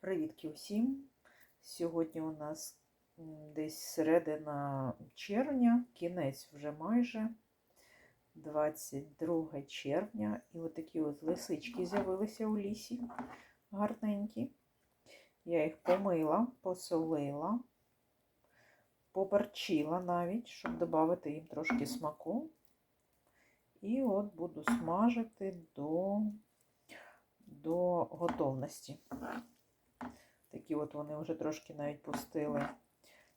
Привітки усім! Сьогодні у нас десь середина червня, кінець вже майже 22 червня. І от такі от лисички з'явилися у лісі гарненькі. Я їх помила, посолила, поперчила навіть, щоб додати їм трошки смаку. І от буду смажити до, до готовності. Такі от вони вже трошки навіть пустили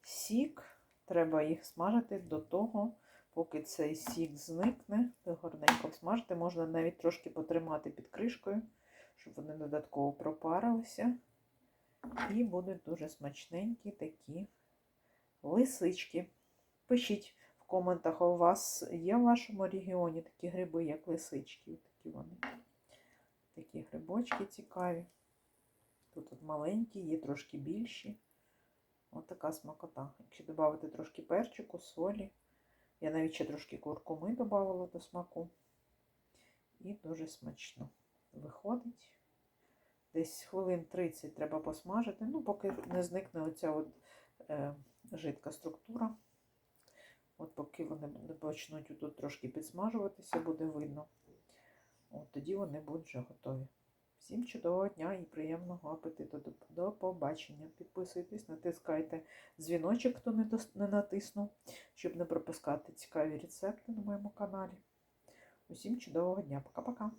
сік. Треба їх смажити до того, поки цей сік зникне. Гарненько смажити. Можна навіть трошки потримати під кришкою, щоб вони додатково пропарилися. І будуть дуже смачненькі такі лисички. Пишіть в коментах, у вас є в вашому регіоні такі гриби, як лисички. Такі вони. Такі грибочки цікаві. Тут от маленькі, є трошки більші. Ось така смакота. Якщо додати трошки перчику, солі. Я навіть ще трошки куркуми додавала до смаку. І дуже смачно виходить. Десь хвилин 30 треба посмажити. Ну, поки не зникне оця от, е, жидка структура. От поки вони почнуть тут трошки підсмажуватися, буде видно. От тоді вони будуть вже готові. Всім чудового дня і приємного апетиту. До, побачення. Підписуйтесь, натискайте дзвіночок, хто не натиснув, щоб не пропускати цікаві рецепти на моєму каналі. Усім чудового дня. Пока-пока.